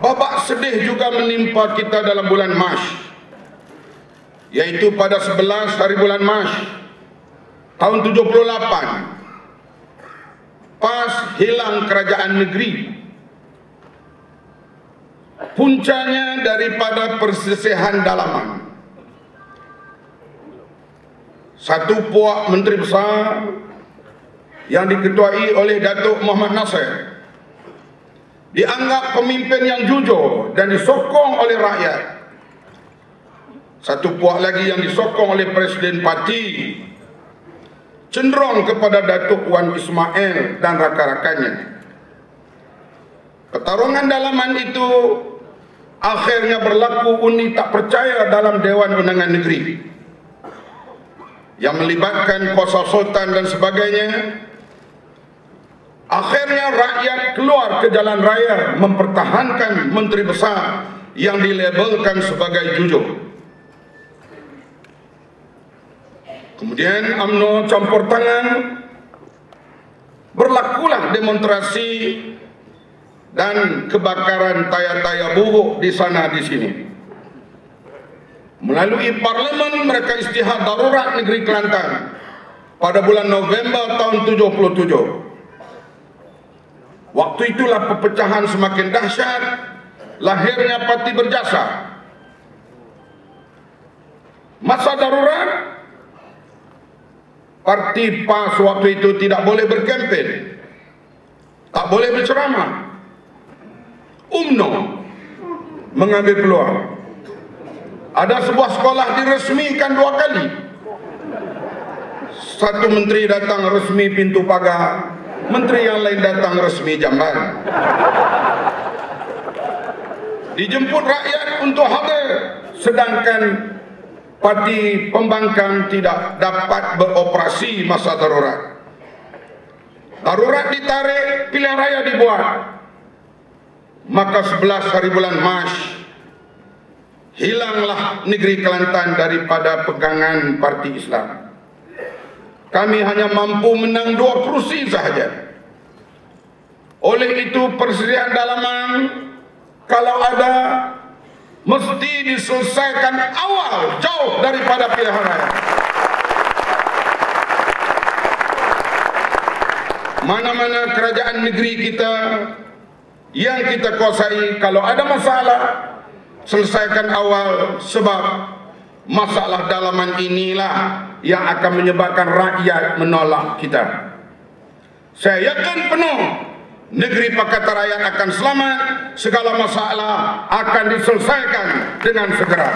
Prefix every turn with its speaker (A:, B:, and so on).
A: babak sedih juga menimpa kita dalam bulan Mac. Yaitu pada 11 hari bulan Mac tahun 78 pas hilang kerajaan negeri puncanya daripada persisihan dalaman satu puak menteri besar yang diketuai oleh Datuk Muhammad Nasir dianggap pemimpin yang jujur dan disokong oleh rakyat satu puak lagi yang disokong oleh Presiden Parti cenderung kepada Datuk Wan Ismail dan rakan-rakannya. Pertarungan dalaman itu akhirnya berlaku undi tak percaya dalam Dewan Undangan Negeri yang melibatkan kuasa sultan dan sebagainya. Akhirnya rakyat keluar ke jalan raya mempertahankan menteri besar yang dilabelkan sebagai jujur. Kemudian UMNO campur tangan Berlakulah demonstrasi Dan kebakaran tayar-tayar buruk di sana di sini Melalui parlimen mereka istihad darurat negeri Kelantan Pada bulan November tahun 77 Waktu itulah perpecahan semakin dahsyat Lahirnya parti berjasa Masa darurat Parti PAS waktu itu tidak boleh berkempen. Tak boleh berceramah. UMNO mengambil peluang. Ada sebuah sekolah diresmikan dua kali. Satu menteri datang resmi pintu pagar, menteri yang lain datang resmi jamban. Dijemput rakyat untuk hadir sedangkan parti pembangkang tidak dapat beroperasi masa darurat. Darurat ditarik, pilihan raya dibuat. Maka 11 hari bulan Mac, hilanglah negeri Kelantan daripada pegangan parti Islam. Kami hanya mampu menang dua kursi sahaja. Oleh itu persediaan dalaman, kalau ada mesti diselesaikan awal jauh daripada pilihan raya. Mana-mana kerajaan negeri kita yang kita kuasai kalau ada masalah selesaikan awal sebab masalah dalaman inilah yang akan menyebabkan rakyat menolak kita. Saya yakin penuh negeri Pakatan Rakyat akan selamat, segala masalah akan diselesaikan dengan segera.